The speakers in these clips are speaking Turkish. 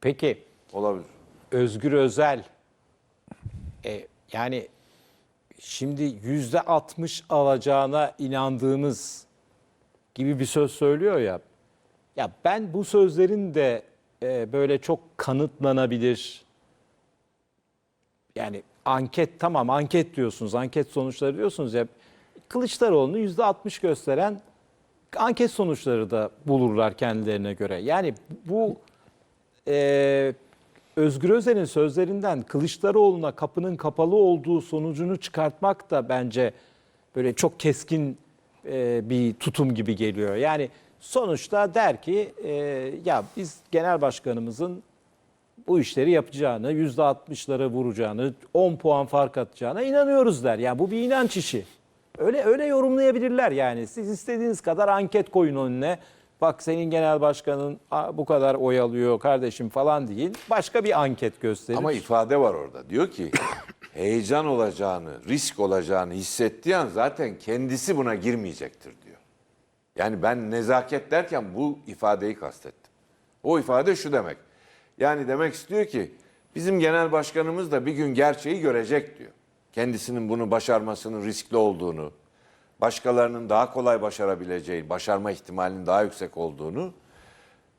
Peki Olabilir. Özgür Özel e, yani şimdi yüzde 60 alacağına inandığımız gibi bir söz söylüyor ya. Ya ben bu sözlerin de e, böyle çok kanıtlanabilir. Yani anket tamam anket diyorsunuz, anket sonuçları diyorsunuz ya. Kılıçdaroğlu'nu yüzde 60 gösteren anket sonuçları da bulurlar kendilerine göre. Yani bu e, Özgür Özel'in sözlerinden Kılıçdaroğlu'na kapının kapalı olduğu sonucunu çıkartmak da bence böyle çok keskin e, bir tutum gibi geliyor. Yani sonuçta der ki e, ya biz genel başkanımızın bu işleri yapacağını, yüzde 60'lara vuracağını, 10 puan fark atacağına inanıyoruz der. Yani bu bir inanç işi. Öyle öyle yorumlayabilirler yani. Siz istediğiniz kadar anket koyun önüne. Bak senin genel başkanın "Aa, bu kadar oy alıyor kardeşim falan değil. Başka bir anket gösterir. Ama ifade var orada. Diyor ki heyecan olacağını, risk olacağını hissettiği an zaten kendisi buna girmeyecektir diyor. Yani ben nezaket derken bu ifadeyi kastettim. O ifade şu demek. Yani demek istiyor ki bizim genel başkanımız da bir gün gerçeği görecek diyor. Kendisinin bunu başarmasının riskli olduğunu, başkalarının daha kolay başarabileceği, başarma ihtimalinin daha yüksek olduğunu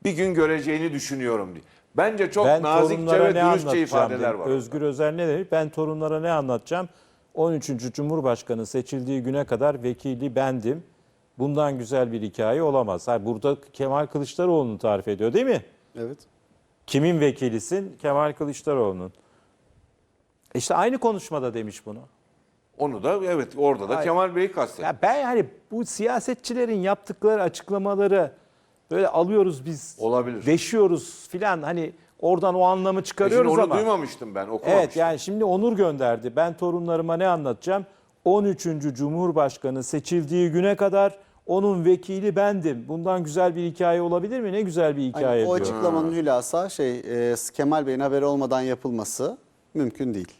bir gün göreceğini düşünüyorum diye. Bence çok ben nazikçe ve ne dürüstçe anlatacağım ifadeler var. Özgür Özel ne demiş? Ben torunlara ne anlatacağım? 13. Cumhurbaşkanı seçildiği güne kadar vekili bendim. Bundan güzel bir hikaye olamaz. Ha, burada Kemal Kılıçdaroğlu'nu tarif ediyor değil mi? Evet. Kimin vekilisin? Kemal Kılıçdaroğlu'nun. İşte aynı konuşmada demiş bunu. Onu da evet orada da Hayır. Kemal Bey'i kastettim. Ya ben yani bu siyasetçilerin yaptıkları açıklamaları böyle alıyoruz biz. Olabilir. Deşiyoruz filan hani oradan o anlamı Şimdi çıkarıyoruz onu ama. duymamıştım ben okumamıştım. Evet yani şimdi Onur gönderdi. Ben torunlarıma ne anlatacağım? 13. Cumhurbaşkanı seçildiği güne kadar onun vekili bendim. Bundan güzel bir hikaye olabilir mi? Ne güzel bir Hani hikaye o diyor. açıklamanın hülasa şey e, Kemal Bey'in haberi olmadan yapılması mümkün değil.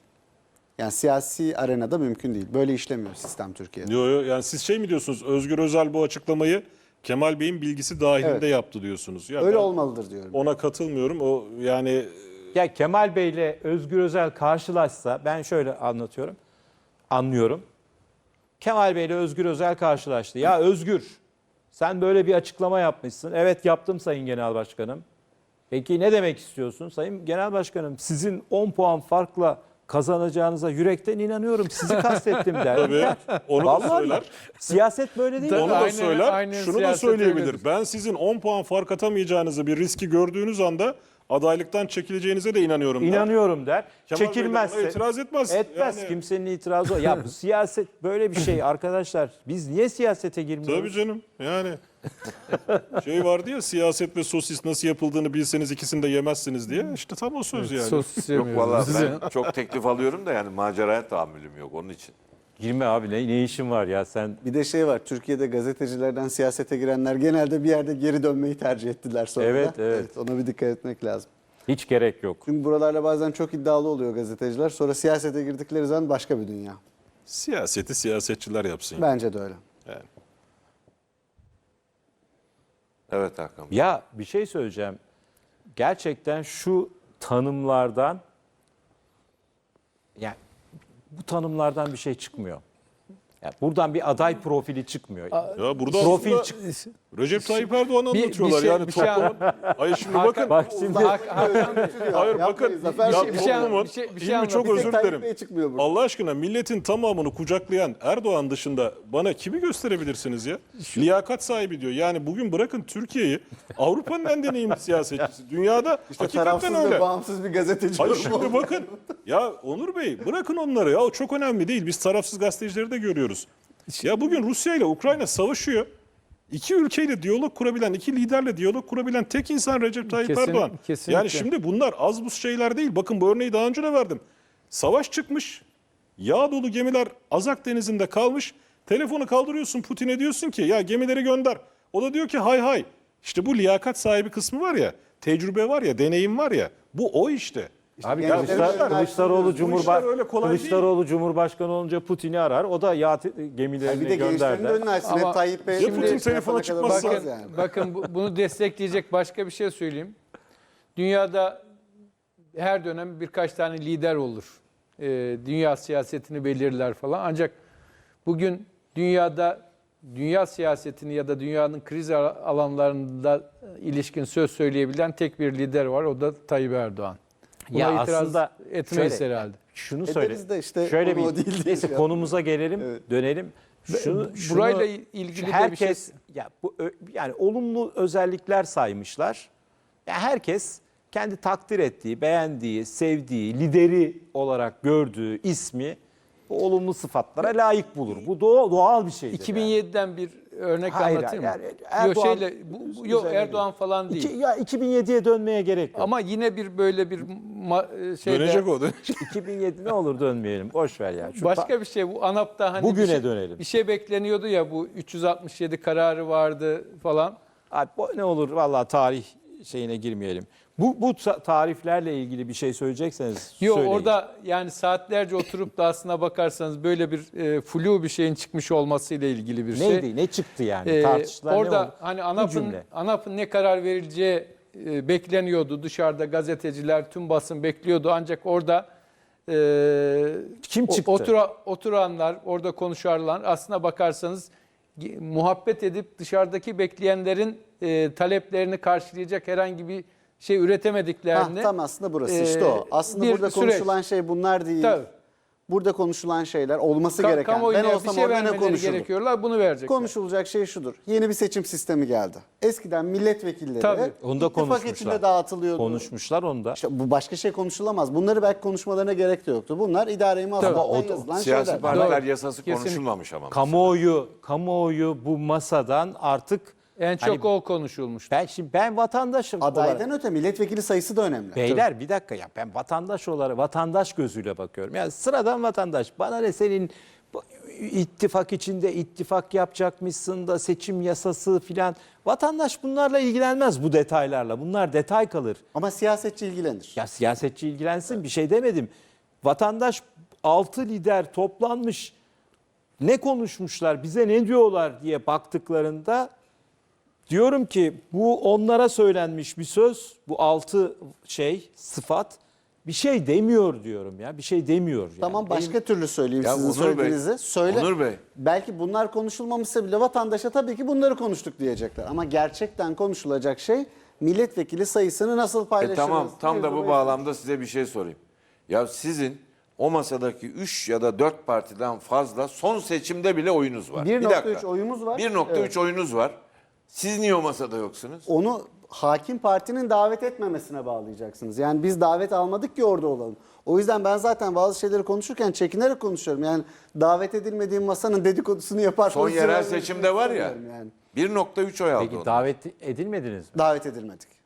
Yani siyasi arenada mümkün değil. Böyle işlemiyor sistem Türkiye'de. Yo, yo, yani siz şey mi diyorsunuz? Özgür Özel bu açıklamayı Kemal Bey'in bilgisi dahilinde Evet. yaptı diyorsunuz. Ya Öyle ben olmalıdır diyorum. Ona katılmıyorum. O yani Ya Kemal Bey ile Özgür Özel karşılaşsa ben şöyle anlatıyorum. Anlıyorum. Kemal Bey ile Özgür Özel karşılaştı. Ya Özgür sen böyle bir açıklama yapmışsın. Evet yaptım Sayın Genel Başkanım. Peki ne demek istiyorsun Sayın Genel Başkanım? Sizin 10 puan farkla kazanacağınıza yürekten inanıyorum. Sizi kastettim der. tabii onu da Vallahi söyler. Siyaset böyle değil mi? Onu da Aynen- söyler. aynen Şunu da söyleyebilir. öyledir. Ben sizin 10 puan fark atamayacağınızı bir riski gördüğünüz anda adaylıktan çekileceğinize de inanıyorum. der. İnanıyorum der. Kemal Bey de Çekilmezse buna itiraz etmez. Etmez. Yani- Kimsenin itirazı yok. Ya bu siyaset böyle bir şey arkadaşlar. Biz niye siyasete girmiyoruz? Tabii canım. Yani şey vardı ya siyaset ve sosis nasıl yapıldığını bilseniz ikisini de yemezsiniz diye. İşte tam o söz yani. Sosis Yok yemiyoruz. vallahi ben çok teklif alıyorum da yani maceraya tahammülüm yok onun için. Girme abi ne, ne işin var ya sen Bir de şey var. Türkiye'de gazetecilerden siyasete girenler genelde bir yerde geri dönmeyi tercih ettiler sonra. da. Evet, evet. Ona bir dikkat etmek lazım. hiç gerek yok. Çünkü buralarda bazen çok iddialı oluyor gazeteciler. Sonra siyasete girdikleri zaman başka bir dünya. Siyaseti siyasetçiler yapsın. Bence de öyle. Yani. Evet Hakan. Ya bir şey söyleyeceğim. Gerçekten şu tanımlardan yani bu tanımlardan bir şey çıkmıyor. Yani buradan bir aday profili çıkmıyor. Ya burada Profil aslında çık. Recep Tayyip Erdoğan'ı Bir- bir anlatıyorlar. şey- yani bir şey toplumun... Hayır şimdi bakın. Bak şimdi Hak- Hakan Bey, Hayır bakın. Zafer ya Bey. bir şey- toplumun, bir şey- bir şey ilmi anlat. çok Bir tek özür Tayyip dilerim. Bey çıkmıyor burada. Allah aşkına milletin tamamını kucaklayan Erdoğan dışında bana kimi gösterebilirsiniz ya? Liyakat sahibi diyor. Yani bugün bırakın Türkiye'yi Avrupa'nın en deneyimli siyasetçisi. Dünyada İşte hakikaten tarafsız öyle. ve bağımsız bir gazeteci. Hayır şimdi bakın. Ya Onur Bey bırakın onları ya o çok önemli değil. Biz tarafsız gazetecileri de görüyoruz. Ya bugün Rusya ile Ukrayna savaşıyor. İki ülkeyle diyalog kurabilen, iki liderle diyalog kurabilen tek insan Recep Tayyip Kesin- Erdoğan. kesinlikle. Yani şimdi bunlar az buz şeyler değil. Bakın bu örneği daha önce de verdim. Savaş çıkmış. Yağ dolu gemiler Azak Denizi'nde kalmış. Telefonu kaldırıyorsun Putin'e diyorsun ki ya gemileri gönder. O da diyor ki hay hay. İşte bu liyakat sahibi kısmı var ya, tecrübe var ya, deneyim var ya. Bu o işte. Abi gençlerin Kılıçdar- önünden Kılıçdaroğlu. Bu Cumhurba öyle kolay. Kılıçdaroğlu Cumhurbaşkanı olunca Putin'i arar. O da yağ gemilerini Bir de gönder gençlerin de der. önüne açsın. Ama Hep Tayyip Bey. Ya Putin kadar çıkmazsa- Bakın, yani. bakın bu- bunu destekleyecek başka bir şey söyleyeyim. Dünyada her dönem birkaç tane lider olur. Ee, dünya siyasetini belirler falan. Ancak bugün dünyada dünya siyasetini ya da dünyanın kriz al- alanlarında ilişkin söz söyleyebilen tek bir lider var. O da Tayyip Erdoğan. Buna Ya itiraz aslında etmeyiz şöyle, herhalde. Şunu Ederiz söyle. de işte şöyle bir o değil neyse konumuza gelelim, dönelim. Şunu, şunu- Burayla ilgili de bir herkes şey- ya bu yani olumlu özellikler saymışlar. Ya herkes kendi takdir ettiği, beğendiği, sevdiği, lideri olarak gördüğü ismi bu olumlu sıfatlara layık bulur. Bu doğal, doğal bir şeydir. yani. 2007'den bir örnek Hayır, anlatayım mı? yani yok Erdoğan şeyle bu, bu- yok üzerine Erdoğan falan değil. İki, ya 2007'ye dönmeye gerek yok. Ama yine bir böyle bir ma- şeyde Dönecek o dönecek. 2007 ne olur dönmeyelim. Boş ver ya. Şu başka bir şey bu ANAP'ta hani Bugüne bir şey, dönelim. Bir şey bekleniyordu ya bu 367 kararı vardı falan. Abi, bu ne olur vallahi tarih şeyine girmeyelim. Bu bu ta- tariflerle ilgili bir şey söyleyecekseniz Yok söyleyin. orada yani saatlerce oturup da aslına bakarsanız böyle bir e, flu bir şeyin çıkmış olması ile ilgili bir şey. neydi? Ne çıktı yani? Ee, Tartıştılar ne orada oldu? hani ANAP'ın. ANAP'ın ne karar verileceği e, bekleniyordu. Dışarıda gazeteciler, tüm basın bekliyordu. Ancak orada e, Kim çıktı? otura- oturanlar, orada konuşanlar aslına bakarsanız muhabbet edip dışarıdaki bekleyenlerin e, taleplerini karşılayacak herhangi bir şey Ha, üretemediklerini tam aslında burası e, işte o. Aslında bir burada süreç. konuşulan şey bunlar değil. Tabii. Burada konuşulan şeyler olması Ka- gereken. Ben olsam bir şey orada ne konuşurdum? gerekiyorlar. Bunu verecekler. Konuşulacak şey şudur. Yeni bir seçim sistemi geldi. Eskiden milletvekilleri Tabii. Onu da ittifak konuşmuşlar. içinde dağıtılıyordu. Konuşmuşlar onu da. İşte bu başka şey konuşulamaz. Bunları belki konuşmalarına gerek de yoktu. Bunlar Ama o- yazılan Siyasi şeyler. partiler Doğru. yasası Kesinlikle. konuşulmamış ama. Kamuoyu, kamuoyu bu masadan artık En çok Hani- o konuşulmuş. ben şimdi ben vatandaşım Adaydan olarak. öte milletvekili sayısı da önemli. Beyler bir dakika ya ben vatandaş olarak vatandaş gözüyle bakıyorum. Yani sıradan vatandaş bana ne senin bu ittifak içinde ittifak yapacakmışsın da seçim yasası filan. Vatandaş bunlarla ilgilenmez bu detaylarla. Bunlar detay kalır. Ama siyasetçi ilgilenir. Ya siyasetçi ilgilensin bir şey demedim. Vatandaş 6 lider toplanmış ne konuşmuşlar bize ne diyorlar diye baktıklarında diyorum ki bu onlara söylenmiş bir söz bu 6 şey sıfat bir şey demiyor diyorum ya bir şey demiyor. Yani. Tamam başka türlü söyleyeyim Ya sizin Onur Bey, söylediğinizi. Söyle. Onur Bey. Belki bunlar konuşulmamışsa bile vatandaşa tabii ki bunları konuştuk diyecekler. Ama gerçekten konuşulacak şey milletvekili sayısını nasıl E paylaşırız? tamam tam da bu bağlamda size bir şey sorayım. Ya sizin o masadaki 3 ya da 4 partiden fazla son seçimde bile oyunuz var. 1.3 Bir dakika. oyumuz var. 1.3 Evet. oyunuz var. Siz niye o masada yoksunuz? Onu hakim partinin davet etmemesine bağlayacaksınız. Yani biz davet almadık ki orada olalım. O yüzden ben zaten bazı şeyleri konuşurken çekinerek konuşuyorum. Yani davet edilmediğim masanın dedikodusunu yapar. Son yerel seçimde var ya. Yani. 1.3 oy aldı Peki davet edilmediniz mi? Davet edilmedik.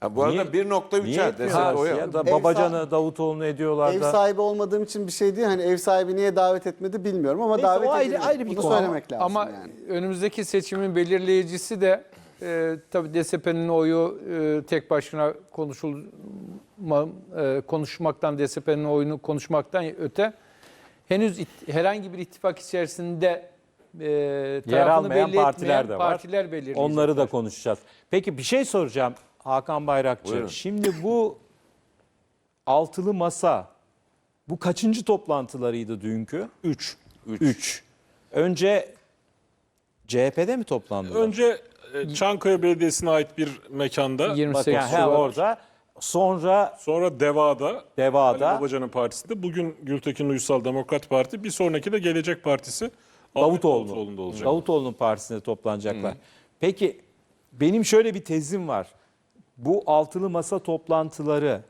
Ha, bu arada Niye 1.3'er etmiyorlar desek oy ya? aldı. Da Ev Babacan'ı Davutoğlu'nu ediyorlar Ev da. sahibi olmadığım için bir şey değil. Hani ev sahibi niye davet etmedi bilmiyorum ama Neyse, davet o ayrı- edildi. ayrı bir Bunu konu ama- söylemek lazım Ama yani. önümüzdeki seçimin belirleyicisi de e, tabii DSP'nin oyu e, tek başına konuşulma, e, konuşmaktan DSP'nin oyunu konuşmaktan öte henüz it- herhangi bir ittifak içerisinde e, Yer tarafını almayan belli partiler etmeyen de var. partiler belirleyecekler. Onları da konuşacağız. Peki bir şey soracağım Hakan Bayrakçı. Buyurun. Şimdi bu altılı masa bu kaçıncı toplantılarıydı dünkü? 3. 3. Önce CHP'de mi toplandılar? Önce e, Çankaya Belediyesi'ne ait bir mekanda, 28 Bak yani, he, Şubat. orada. Sonra sonra Deva'da, Deva'da. Ali Babacan'ın partisinde, bugün Gültekin Uysal Demokrat Parti, bir sonraki de Gelecek Partisi Davutoğlu. Davutoğlu'nda olacak. Davutoğlu'nun partisine toplanacaklar. Peki benim şöyle bir tezim var. Bu altılı masa toplantıları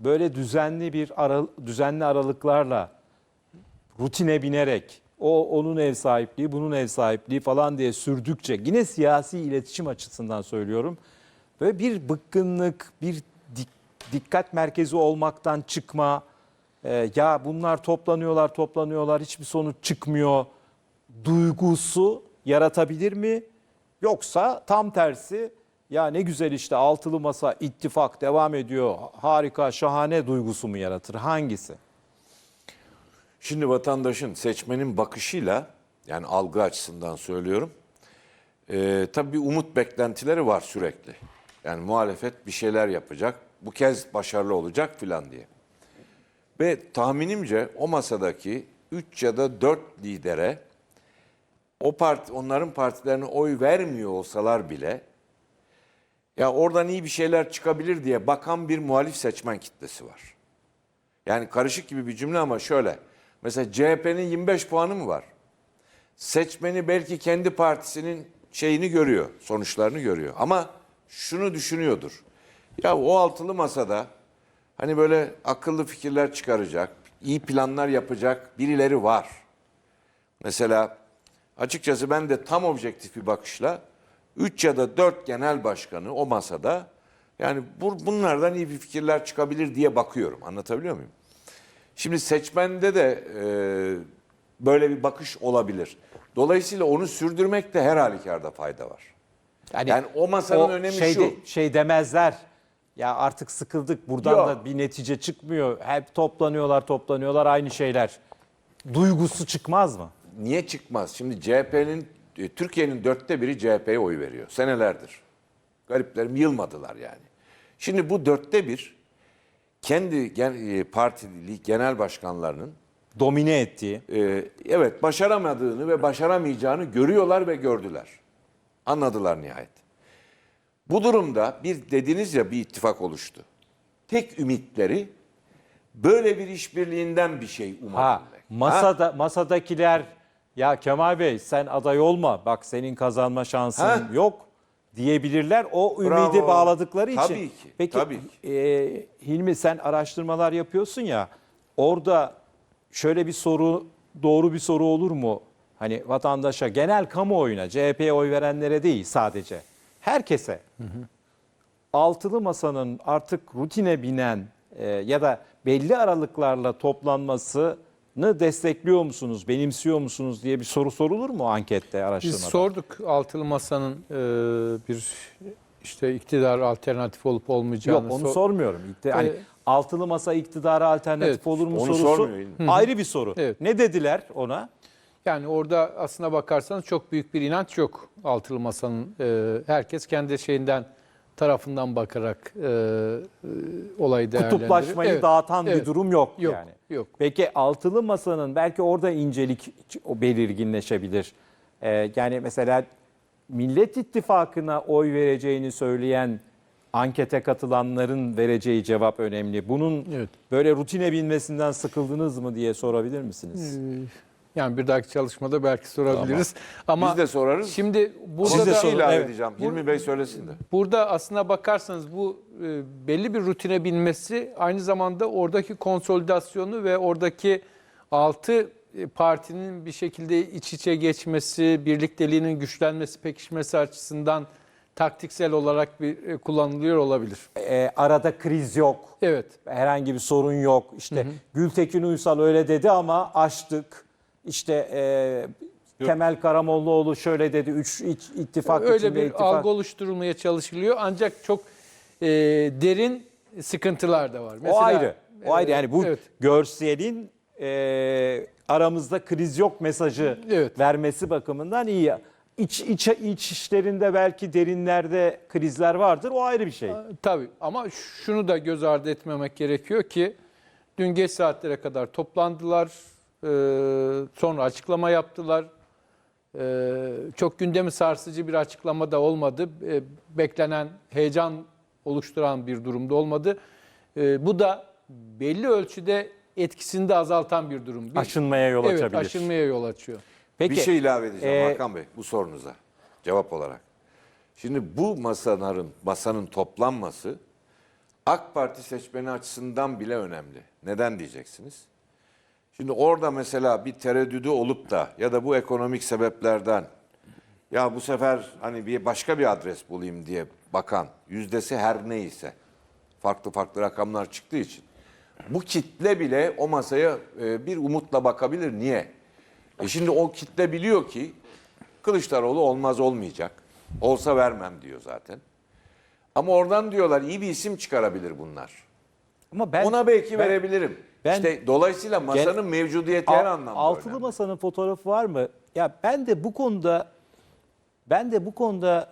böyle düzenli bir ara, düzenli aralıklarla rutine binerek o onun ev sahipliği, bunun ev sahipliği falan diye sürdükçe yine siyasi iletişim açısından söylüyorum. Böyle bir bıkkınlık, bir dik- dikkat merkezi olmaktan çıkma, e, ya bunlar toplanıyorlar, toplanıyorlar, hiçbir sonuç çıkmıyor duygusu yaratabilir mi? Yoksa tam tersi ya ne güzel işte altılı masa ittifak devam ediyor, harika, şahane duygusu mu yaratır? Hangisi? Şimdi vatandaşın, seçmenin bakışıyla yani algı açısından söylüyorum. E, tabii bir umut beklentileri var sürekli. Yani muhalefet bir şeyler yapacak. Bu kez başarılı olacak filan diye. Ve tahminimce o masadaki 3 ya da 4 lidere o parti onların partilerine oy vermiyor olsalar bile ya oradan iyi bir şeyler çıkabilir diye bakan bir muhalif seçmen kitlesi var. Yani karışık gibi bir cümle ama şöyle. Mesela CHP'nin 25 puanı mı var? Seçmeni belki kendi partisinin şeyini görüyor, sonuçlarını görüyor. Ama şunu düşünüyordur. Ya o altılı masada hani böyle akıllı fikirler çıkaracak, iyi planlar yapacak birileri var. Mesela açıkçası ben de tam objektif bir bakışla 3 ya da 4 genel başkanı o masada yani bu, bunlardan iyi bir fikirler çıkabilir diye bakıyorum. Anlatabiliyor muyum? Şimdi seçmende de e, böyle bir bakış olabilir. Dolayısıyla onu sürdürmekte her halükarda fayda var. Yani o masanın önemi şey şu. de- şey demezler. Ya artık sıkıldık buradan Yok. da bir netice çıkmıyor. Hep toplanıyorlar toplanıyorlar aynı şeyler. Duygusu çıkmaz mı? Niye çıkmaz? Şimdi CHP'nin, Türkiye'nin dörtte biri CHP'ye oy veriyor. Senelerdir. Gariplerim yılmadılar yani. Şimdi bu dörtte bir kendi gen, e, partili genel başkanlarının Domine ettiği. e, evet başaramadığını ve başaramayacağını görüyorlar ve gördüler. Anladılar nihayet. Bu durumda bir dediniz ya bir ittifak oluştu. Tek ümitleri böyle bir işbirliğinden bir şey Ha umabilmek. masada masadakiler ya Kemal Bey sen aday olma. Bak senin kazanma şansın Ha. yok diyebilirler. O ümidi Bravo. bağladıkları için. Tabii ki, Peki tabii e, Hilmi sen araştırmalar yapıyorsun ya. Orada şöyle bir soru doğru bir soru olur mu? Hani vatandaşa genel kamuoyuna CHP'ye oy verenlere değil sadece. Herkese. altılı masanın artık rutine binen e, ya da belli aralıklarla toplanmasını destekliyor musunuz, benimsiyor musunuz diye bir soru sorulur mu ankette, Biz araştırmada? sorduk altılı masanın e, bir işte iktidar alternatif olup olmayacağını. Yok onu sor- sormuyorum. İkti- Hani Ee, altılı masa iktidara alternatif Evet, olur mu onu sorusu sormuyor ayrı bir soru. Evet. Ne dediler ona? Yani orada aslına bakarsanız çok büyük bir inanç yok altılı masanın. E, herkes kendi şeyinden tarafından bakarak e, e, olayı değerlendiriyor. Kutuplaşmayı Evet, dağıtan bir evet. durum yok, Yok, yani. yok. Peki altılı masanın belki orada incelik belirginleşebilir. Ee, yani mesela Millet İttifakı'na oy vereceğini söyleyen ankete katılanların vereceği cevap önemli. Bunun Evet. böyle rutine binmesinden sıkıldınız mı diye sorabilir misiniz? Yani bir dahaki çalışmada belki sorabiliriz. Ama Biz de sorarız. Şimdi burada Siz de da ilave Evet. edeceğim. Hilmi Bey söylesin de. Burada aslına bakarsanız bu e, belli bir rutine binmesi aynı zamanda oradaki konsolidasyonu ve oradaki altı e, partinin bir şekilde iç içe geçmesi, birlikteliğinin güçlenmesi, pekişmesi açısından taktiksel olarak bir e, kullanılıyor olabilir. Ee, arada kriz yok. Evet. herhangi bir sorun yok. İşte Gültekin Uysal öyle dedi ama açtık. İşte e, Temel Karamollaoğlu şöyle dedi. Üç iç, ittifak Öyle içinde bir ittifak. algı oluşturulmaya çalışılıyor ancak çok e, derin sıkıntılar da var. o ayrı. O ayrı. e, Yani bu evet. görselin e, aramızda kriz yok mesajı Evet. vermesi bakımından iyi. İç, iç, iç işlerinde belki derinlerde krizler vardır. O ayrı bir şey. Tabii ama şunu da göz ardı etmemek gerekiyor ki dün geç saatlere kadar toplandılar. Ee, sonra açıklama yaptılar. Ee, çok gündemi sarsıcı bir açıklama da olmadı. Ee, beklenen heyecan oluşturan bir durumda olmadı. Bu da belli ölçüde etkisini de azaltan bir durum. Bir- Aşınmaya yol evet, açabilir. aşınmaya yol açıyor. Peki, bir şey ilave edeceğim e, Hakan Bey bu sorunuza cevap olarak. Şimdi bu masanın masanın toplanması AK Parti seçmeni açısından bile önemli. Neden diyeceksiniz? Şimdi orada mesela bir tereddüdü olup da ya da bu ekonomik sebeplerden ya bu sefer hani bir başka bir adres bulayım diye bakan yüzdesi her neyse farklı farklı rakamlar çıktığı için bu kitle bile o masaya e, bir umutla bakabilir. Niye? E şimdi o kitle biliyor ki Kılıçdaroğlu olmaz olmayacak. Olsa vermem diyor zaten. Ama oradan diyorlar iyi bir isim çıkarabilir bunlar. ama ben Ona belki ben- verebilirim. Ben- işte dolayısıyla masanın Gen- mevcudiyeti her anlamda Altılı önemli. masanın fotoğrafı var mı? Ya ben de bu konuda ben de bu konuda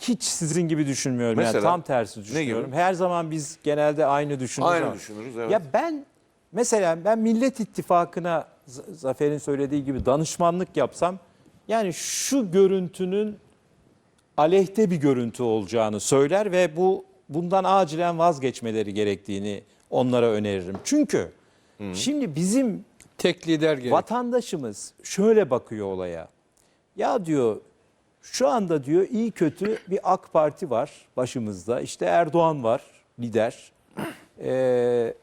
hiç sizin gibi düşünmüyorum. yani Mesela? tam tersi düşünüyorum. Her zaman biz genelde aynı düşünürüz. Aynı ama- düşünürüz, evet. Ya ben mesela ben Millet İttifakı'na Zafer'in söylediği gibi danışmanlık yapsam yani şu görüntünün aleyhte bir görüntü olacağını söyler ve bu bundan acilen vazgeçmeleri gerektiğini onlara öneririm. Çünkü şimdi bizim Tek lider gerek. Vatandaşımız şöyle bakıyor olaya. Ya diyor şu anda diyor iyi kötü bir AK Parti var başımızda. İşte Erdoğan var lider. Ee,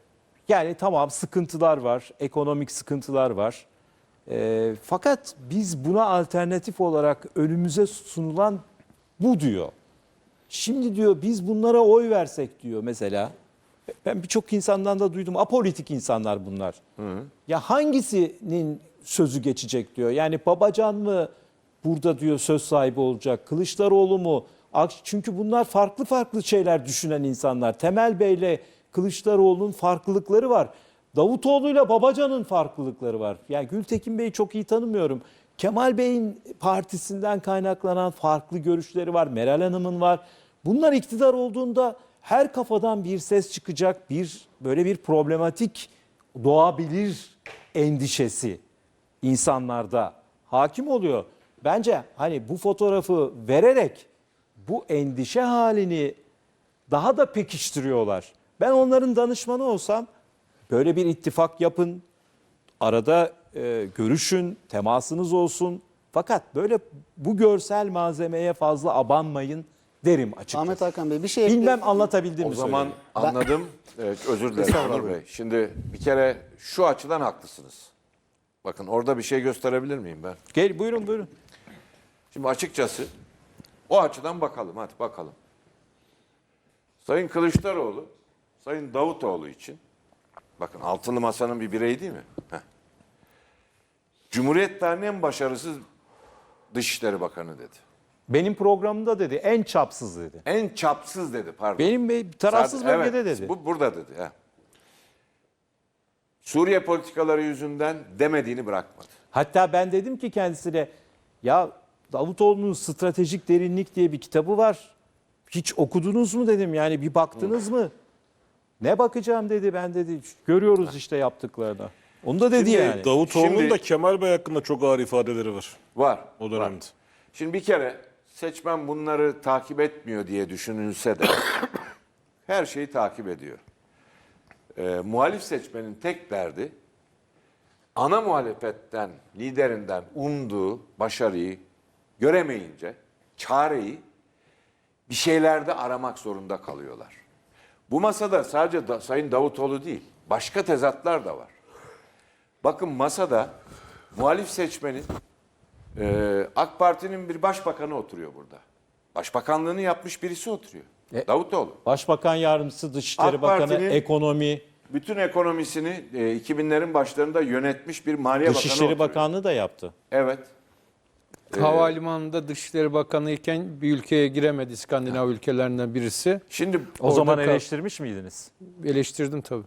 yani tamam sıkıntılar var, ekonomik sıkıntılar var. Ee, fakat biz buna alternatif olarak önümüze sunulan bu diyor. Şimdi diyor biz bunlara oy versek diyor mesela. Ben birçok insandan da duydum. Apolitik insanlar bunlar. Ya hangisinin sözü geçecek diyor. Yani Babacan mı burada diyor söz sahibi olacak? Kılıçdaroğlu mu? Çünkü bunlar farklı farklı şeyler düşünen insanlar. Temel Bey'le Kılıçdaroğlu'nun farklılıkları var. Davutoğlu'yla Babacan'ın farklılıkları var. Yani Gültekin Bey'i çok iyi tanımıyorum. Kemal Bey'in partisinden kaynaklanan farklı görüşleri var. Meral Hanım'ın var. Bunlar iktidar olduğunda her kafadan bir ses çıkacak, bir böyle bir problematik doğabilir endişesi insanlarda hakim oluyor. Bence hani bu fotoğrafı vererek bu endişe halini daha da pekiştiriyorlar. Ben onların danışmanı olsam böyle bir ittifak yapın, arada e, görüşün, temasınız olsun. Fakat böyle bu görsel malzemeye fazla abanmayın derim açıkçası. Ahmet Hakan Bey bir şey Bilmem anlatabildim O mi? zaman söylediğimi? anladım. Evet, özür dilerim Onur Bey. Şimdi bir kere şu açıdan haklısınız. Bakın orada bir şey gösterebilir miyim ben? Gel buyurun buyurun. Şimdi açıkçası o açıdan bakalım hadi bakalım. Sayın Kılıçdaroğlu, Sayın Davutoğlu için bakın altılı masanın bir bireyi değil mi? Heh. Cumhuriyet tarihinin en başarısız Dışişleri Bakanı dedi. Benim programımda dedi en çapsız dedi. En çapsız dedi pardon. Benim tarafsız Sadece- bölgede evet, dedi. Bu burada dedi. he. Suriye politikaları yüzünden demediğini bırakmadı. Hatta ben dedim ki kendisine ya Davutoğlu'nun Stratejik Derinlik diye bir kitabı var. Hiç okudunuz mu dedim yani bir baktınız mı? Ne bakacağım dedi ben dedi. Görüyoruz işte yaptıklarını. Onu da dedi Şimdi yani. Davutoğlu'nun Şimdi- da Kemal Bey hakkında çok ağır ifadeleri var Var. o var. dönemde. Şimdi bir kere seçmen bunları takip etmiyor diye düşünülse de her şeyi takip ediyor. Ee, muhalif seçmenin tek derdi ana muhalefetten, liderinden umduğu başarıyı göremeyince çareyi bir şeylerde aramak zorunda kalıyorlar. Bu masada sadece da, Sayın Davutoğlu değil, başka tezatlar da var. Bakın masada muhalif seçmenin ee, AK Parti'nin bir başbakanı oturuyor burada. Başbakanlığını yapmış birisi oturuyor. E- Davutoğlu. Başbakan Yardımcısı, Dışişleri AK Bakanı, Parti'nin- Ekonomi, Bütün ekonomisini e, 2000'lerin başlarında yönetmiş bir Maliye Bakanı Dışişleri oturuyor. Bakanlığı da yaptı. Evet. Havalimanında Dışişleri Bakanı iken bir ülkeye giremedi İskandinav ülkelerinden birisi. Şimdi O Orada zaman kal- eleştirmiş miydiniz? Eleştirdim tabii.